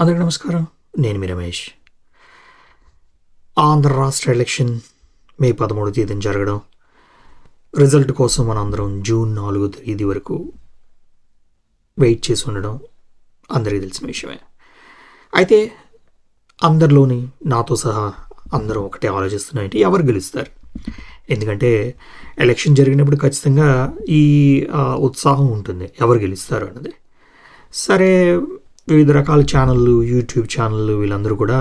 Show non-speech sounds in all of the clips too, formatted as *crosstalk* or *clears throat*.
అందరికీ నమస్కారం. నేను మీ రమేష్. ఆంధ్ర రాష్ట్ర ఎలక్షన్ మే పదమూడు తేదీన జరగడం రిజల్ట్ కోసం మనందరం జూన్ నాలుగో తేదీ వరకు వెయిట్ చేసి ఉండడం అందరికీ తెలిసిన విషయమే. అయితే అందరిలోని నాతో సహా అందరూ ఒకటే ఆలోచిస్తున్నాయంటే ఎవరు గెలుస్తారు? ఎందుకంటే ఎలక్షన్ జరిగినప్పుడు ఖచ్చితంగా ఈ ఉత్సాహం ఉంటుంది ఎవరు గెలుస్తారు అన్నది. సరే వివిధ రకాల ఛానళ్ళు యూట్యూబ్ ఛానళ్ళు వీళ్ళందరూ కూడా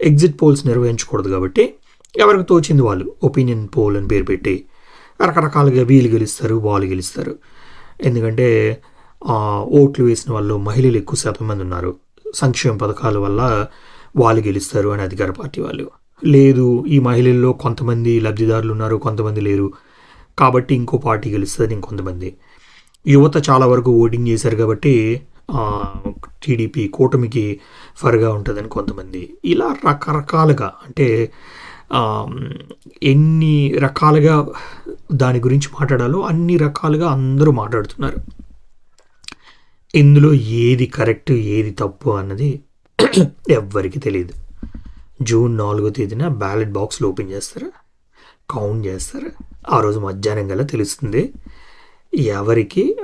ఎగ్జిట్ పోల్స్ నిర్వహించకూడదు కాబట్టి ఎవరికి తోచింది వాళ్ళు? ఒపీనియన్ పోల్ అని పేరు పెట్టి రకరకాలుగా వీలు గెలుస్తారు వాళ్ళు గెలుస్తారు. ఎందుకంటే ఓట్లు వేసిన వాళ్ళు మహిళలు ఎక్కువ శాతం మంది ఉన్నారు. సంక్షేమ పథకాల వల్ల వాళ్ళు గెలుస్తారు అని అధికార పార్టీ వాళ్ళు. లేదు ఈ మహిళల్లో కొంతమంది లబ్ధిదారులు ఉన్నారు కొంతమంది లేరు. కాబట్టి ఇంకో పార్టీ గెలుస్తుంది ఇంకొంతమంది. యువత చాలా వరకు ఓటింగ్ చేశారు కాబట్టి టీడీపీ కూటమికి ఫర్గా ఉంటుందని కొంతమంది. ఇలా రకరకాలుగా అంటే ఎన్ని రకాలుగా దాని గురించి మాట్లాడాలో అన్ని రకాలుగా అందరూ మాట్లాడుతున్నారు. ఇందులో ఏది కరెక్ట్ ఏది తప్పు అన్నది *clears throat* ఎవ్వరికి తెలియదు జూన్ నాలుగో తేదీన బ్యాలెట్ బాక్స్లు ఓపెన్ చేస్తారు? కౌంట్ చేస్తారు? ఆ రోజు మధ్యాహ్నం గల తెలుస్తుంది. ఎవరికి?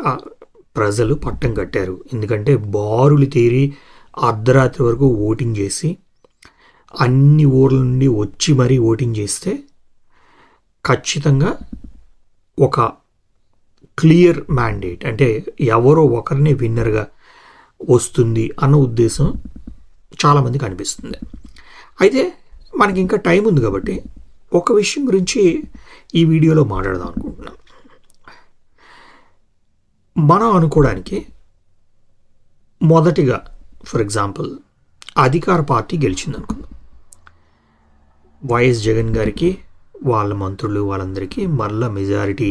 ప్రజలు పట్టం కట్టారు. ఎందుకంటే బారులు తీరి అర్ధరాత్రి వరకు ఓటింగ్ చేసి అన్ని ఊర్ల నుండి వచ్చి మరీ ఓటింగ్ చేస్తే ఖచ్చితంగా ఒక క్లియర్ మ్యాండేట్ అంటే ఎవరో ఒకరిని విన్నర్గా వస్తుంది అన్న ఉద్దేశం చాలామందికి అనిపిస్తుంది. అయితే మనకి ఇంకా టైం ఉంది కాబట్టి ఒక విషయం గురించి ఈ వీడియోలో మాట్లాడదాం అనుకుంటున్నాం. మనం అనుకోవడానికి మొదటిగా ఫర్ ఎగ్జాంపుల్ అధికార పార్టీ గెలిచింది అనుకుందాం వైఎస్ జగన్ గారికి వాళ్ళ మంత్రులు వాళ్ళందరికీ మరలా మెజారిటీ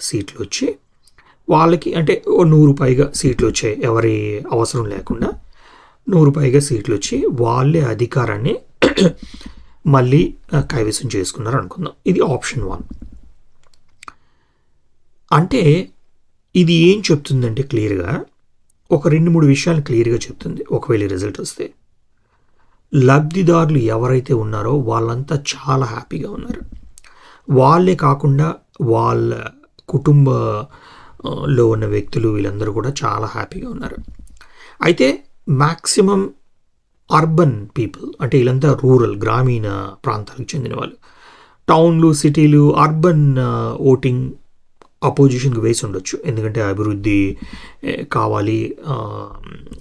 సీట్లు వచ్చి వాళ్ళకి అంటే నూరు పైగా సీట్లు వచ్చాయి. ఎవరి అవసరం లేకుండా నూరు పైగా సీట్లు వచ్చి వాళ్ళే అధికారాన్ని *clears throat* మళ్ళీ కైవసం చేసుకున్నారు అనుకుందాం ఇది ఆప్షన్ వన్. అంటే ఇది ఏం చెప్తుందంటే క్లియర్గా ఒక రెండు మూడు విషయాలు క్లియర్గా చెప్తుంది. ఒకవేళ రిజల్ట్ వస్తే లబ్ధిదారులు ఎవరైతే ఉన్నారో వాళ్ళంతా చాలా హ్యాపీగా ఉన్నారు. వాళ్ళే కాకుండా వాళ్ళ కుటుంబ లో ఉన్న వ్యక్తులు వీళ్ళందరూ కూడా చాలా హ్యాపీగా ఉన్నారు. అయితే మ్యాక్సిమం అర్బన్ పీపుల్ అంటే వీళ్ళంతా రూరల్ గ్రామీణ ప్రాంతాలకు చెందిన వాళ్ళు. టౌన్లు సిటీలు అర్బన్ ఓటింగ్ అపోజిషన్కి వేసి ఉండొచ్చు. ఎందుకంటే అభివృద్ధి కావాలి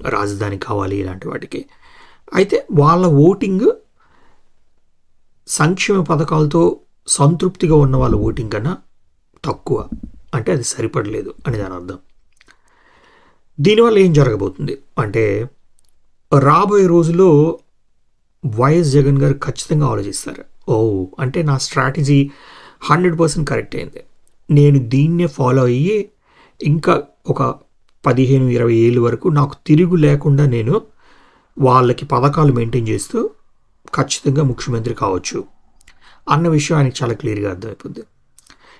రాజధాని కావాలి ఇలాంటి వాటికి. అయితే వాళ్ళ ఓటింగ్ సంక్షేమ పథకాలతో సంతృప్తిగా ఉన్న వాళ్ళ ఓటింగ్ కన్నా తక్కువ. అంటే అది సరిపడలేదు అని దాని అర్థం. దీనివల్ల ఏం జరగబోతుంది? అంటే రాబోయే రోజుల్లో వైఎస్ జగన్ గారు ఖచ్చితంగా ఆలోచిస్తారు. ఓ అంటే నా స్ట్రాటజీ హండ్రెడ్ పర్సెంట్ కరెక్ట్ అయింది. నేను దీన్నే ఫాలో అయ్యి ఇంకా ఒక పదిహేను ఇరవై ఏళ్ళ వరకు నాకు తిరుగు లేకుండా నేను వాళ్ళకి పథకాలు మెయింటైన్ చేస్తూ ఖచ్చితంగా ముఖ్యమంత్రి కావచ్చు అన్న విషయం ఆయనకి చాలా క్లియర్గా అర్థమైపోద్ది.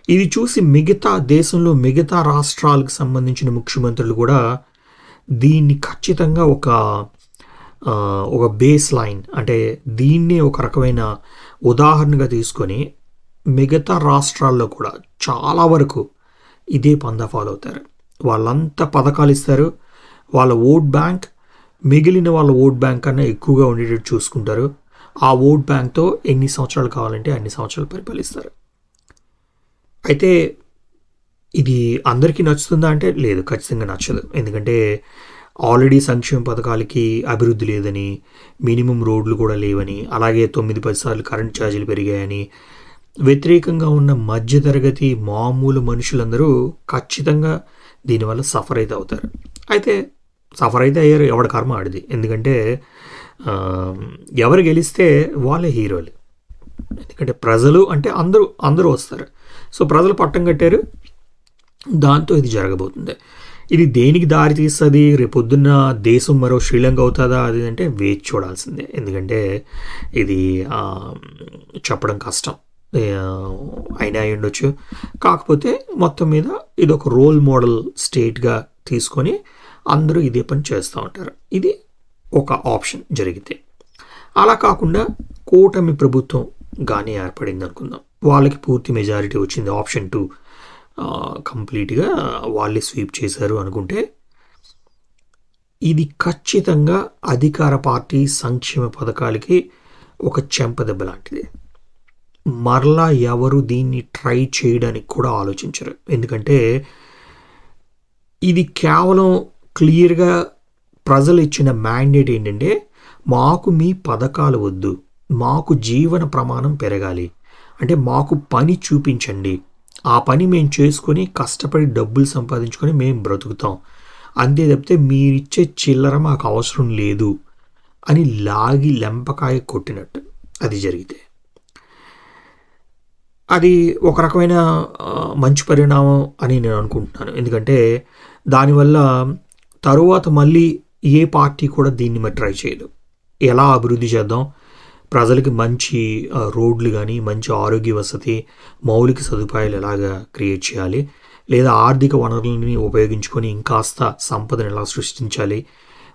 ఇది చూసి మిగతా దేశంలో మిగతా రాష్ట్రాలకు సంబంధించిన ముఖ్యమంత్రులు కూడా దీన్ని ఖచ్చితంగా ఒక ఒక బేస్ లైన్ అంటే దీన్నే ఒక రకమైన ఉదాహరణగా తీసుకొని మిగతా రాష్ట్రాల్లో కూడా చాలా వరకు ఇదే పందా ఫాలో అవుతారు. వాళ్ళంతా పథకాలు ఇస్తారు. వాళ్ళ ఓట్ బ్యాంక్ మిగిలిన వాళ్ళ ఓట్ బ్యాంక్ కన్నా ఎక్కువగా ఉండేటట్టు చూసుకుంటారు. ఆ ఓట్ బ్యాంక్తో ఎన్ని సంవత్సరాలు కావాలంటే అన్ని సంవత్సరాలు పరిపాలిస్తారు. అయితే ఇది అందరికీ నచ్చుతుందా అంటే లేదు ఖచ్చితంగా నచ్చదు. ఎందుకంటే ఆల్రెడీ సంక్షేమ పథకాలకి అభివృద్ధి లేదని మినిమం రోడ్లు కూడా లేవని అలాగే తొమ్మిది పది సార్లు కరెంట్ ఛార్జీలు పెరిగాయని వ్యతిరేకంగా ఉన్న మధ్యతరగతి మామూలు మనుషులందరూ ఖచ్చితంగా దీనివల్ల సఫర్ అయితే అవుతారు. అయితే సఫర్ అయితే అయ్యారు ఎవడ కర్మ ఆడిది? ఎందుకంటే ఎవరు గెలిస్తే వాళ్ళే హీరోలు. ఎందుకంటే ప్రజలు అంటే అందరూ అందరూ వస్తారు. సో ప్రజలు పట్టం కట్టారు దాంతో ఇది జరగబోతుంది. ఇది దేనికి దారి తీస్తుంది? రేపొద్దున్న దేశం మరో శ్రీలంక అవుతుందా? అది అంటే వేచి చూడాల్సిందే. ఎందుకంటే ఇది చెప్పడం కష్టం. అయినా ఉండొచ్చు కాకపోతే మొత్తం మీద ఇది ఒక రోల్ మోడల్ స్టేట్గా తీసుకొని అందరూ ఇదే పని చేస్తూ ఉంటారు. ఇది ఒక ఆప్షన్ జరిగితే. అలా కాకుండా కూటమి ప్రభుత్వం కానీ ఏర్పడింది అనుకుందాం వాళ్ళకి పూర్తి మెజారిటీ వచ్చింది ఆప్షన్ టూ. కంప్లీట్గా వాళ్ళే స్వీప్ చేశారు అనుకుంటే ఇది ఖచ్చితంగా అధికార పార్టీ సంక్షేమ పథకాలకి ఒక చెంపదెబ్బ లాంటిది. మరలా ఎవరు దీన్ని ట్రై చేయడానికి కూడా ఆలోచించరు. ఎందుకంటే ఇది కేవలం క్లియర్గా ప్రజలు ఇచ్చిన మ్యాండేట్ ఏంటంటే మాకు మీ పథకాలు వద్దు మాకు జీవన ప్రమాణం పెరగాలి అంటే మాకు పని చూపించండి ఆ పని మేము చేసుకొని కష్టపడి డబ్బులు సంపాదించుకొని మేము బ్రతుకుతాం అంతే తప్పితే మీరిచ్చే చిల్లర మాకు అవసరం లేదు అని లాగి లెంపకాయ కొట్టినట్టు అది జరిగితే. అది ఒక రకమైన మంచి పరిణామం అని నేను అనుకుంటున్నాను. ఎందుకంటే దానివల్ల తరువాత మళ్ళీ ఏ పార్టీ కూడా దీన్ని మరి ట్రై చేయదు. ఎలా అభివృద్ధి చేద్దాం? ప్రజలకి మంచి రోడ్లు కానీ మంచి ఆరోగ్య వసతి మౌలిక సదుపాయాలు ఎలాగా క్రియేట్ చేయాలి? లేదా ఆర్థిక వనరులని ఉపయోగించుకొని ఇంకాస్త సంపదను ఎలా సృష్టించాలి?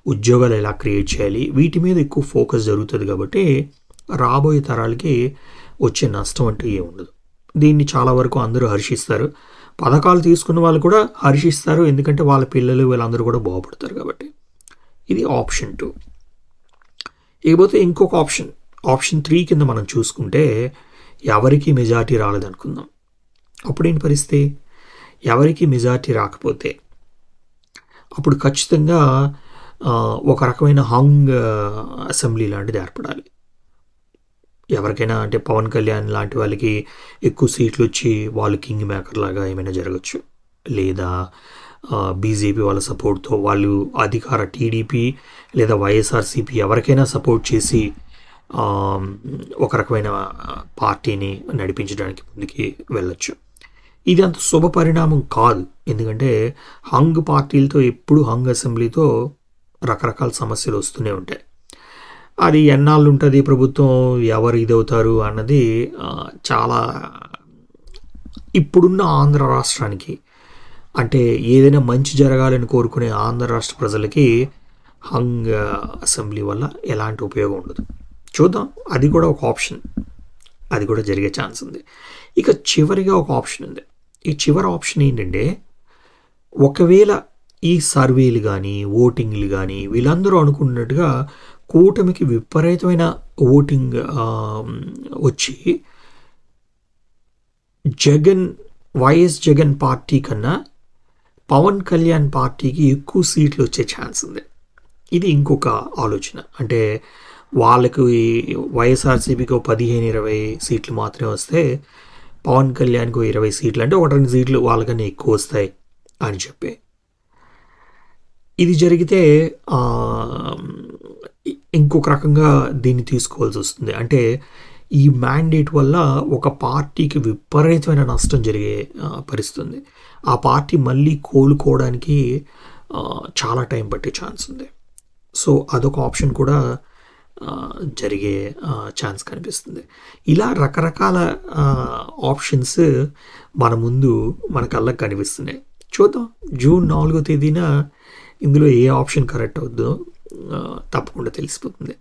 ఉద్యోగాలు ఎలా క్రియేట్ చేయాలి? వీటి మీద ఎక్కువ ఫోకస్ జరుగుతుంది కాబట్టి రాబోయే తరాలకి వచ్చే నష్టం అంటే ఏముండదు. దీన్ని చాలా వరకు అందరూ హర్షిస్తారు. పథకాలు తీసుకున్న వాళ్ళు కూడా హర్షిస్తారు. ఎందుకంటే వాళ్ళ పిల్లలు వీళ్ళందరూ కూడా బాగుపడతారు కాబట్టి. ఇది ఆప్షన్ టూ. ఇకపోతే ఇంకొక ఆప్షన్. ఆప్షన్ త్రీ కింద మనం చూసుకుంటే ఎవరికి మెజార్టీ రాలేదనుకుందాం. అప్పుడేంటి పరిస్థితి? ఎవరికి మెజార్టీ రాకపోతే. అప్పుడు ఖచ్చితంగా ఒక రకమైన హాంగ్ అసెంబ్లీ లాంటిది ఏర్పడాలి. ఎవరికైనా అంటే పవన్ కళ్యాణ్ లాంటి వాళ్ళకి ఎక్కువ సీట్లు వచ్చి వాళ్ళు కింగ్ మేకర్ లాగా ఏమైనా జరగచ్చు? లేదా బీజేపీ వాళ్ళ సపోర్ట్తో వాళ్ళు అధికార టీడీపీ లేదా వైఎస్ఆర్సీపీ ఎవరికైనా సపోర్ట్ చేసి ఒక రకమైన పార్టీని నడిపించడానికి ముందుకి వెళ్ళొచ్చు. ఇది అంత శుభ పరిణామం కాదు. ఎందుకంటే హంగ్ పార్టీలతో ఎప్పుడు హంగ్ అసెంబ్లీతో రకరకాల సమస్యలు వస్తూనే ఉంటాయి. అది ఎన్నాళ్ళు ఉంటుంది ప్రభుత్వం? ఎవరు ఇదవుతారు అన్నది చాలా ఇప్పుడున్న ఆంధ్ర రాష్ట్రానికి అంటే ఏదైనా మంచి జరగాలని కోరుకునే ఆంధ్ర రాష్ట్ర ప్రజలకి హంగ్ అసెంబ్లీ వల్ల ఎలాంటి ఉపయోగం ఉండదు. చూద్దాం. అది కూడా ఒక ఆప్షన్. అది కూడా జరిగే ఛాన్స్ ఉంది. ఇక చివరిగా ఒక ఆప్షన్ ఉంది. ఈ చివరి ఆప్షన్ ఏంటంటే ఒకవేళ ఈ సర్వేలు కానీ ఓటింగ్లు కానీ వీళ్ళందరూ అనుకున్నట్టుగా కూటమికి విపరీతమైన ఓటింగ్ వచ్చి జగన్ వైఎస్ జగన్ పార్టీ కన్నా పవన్ కళ్యాణ్ పార్టీకి ఎక్కువ సీట్లు వచ్చే ఛాన్స్ ఉంది. ఇది ఇంకొక ఆలోచన. అంటే వాళ్ళకు ఈ వైఎస్ఆర్సీపీకి పదిహేను ఇరవై సీట్లు మాత్రమే వస్తే పవన్ కళ్యాణ్కు ఇరవై సీట్లు అంటే ఒకటి రెండు సీట్లు వాళ్ళకన్నా ఎక్కువ వస్తాయి అని చెప్పి. ఇది జరిగితే ఇంకొక రకంగా దీన్ని తీసుకోవాల్సి వస్తుంది. అంటే ఈ మ్యాండేట్ వల్ల ఒక పార్టీకి విపరీతమైన నష్టం జరిగే పరిస్థితుంది. ఆ పార్టీ మళ్ళీ కోలుకోవడానికి చాలా టైం పట్టే ఛాన్స్ ఉంది. సో అదొక ఆప్షన్ కూడా జరిగే ఛాన్స్ కనిపిస్తుంది. ఇలా రకరకాల ఆప్షన్స్ మన ముందు మన కళ్ళకు కనిపిస్తున్నాయి. చూద్దాం. జూన్ నాలుగో తేదీన ఇందులో ఏ ఆప్షన్ కరెక్ట్ అవుద్దో తప్పకుండా తెలిసిపోతుంది.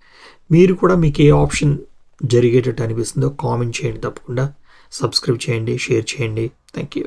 మీరు కూడా మీకు ఏ ఆప్షన్ జరిగేటట్టు అనిపిస్తుందో కామెంట్ చేయండి తప్పకుండా. సబ్స్క్రైబ్ చేయండి షేర్ చేయండి. Thank you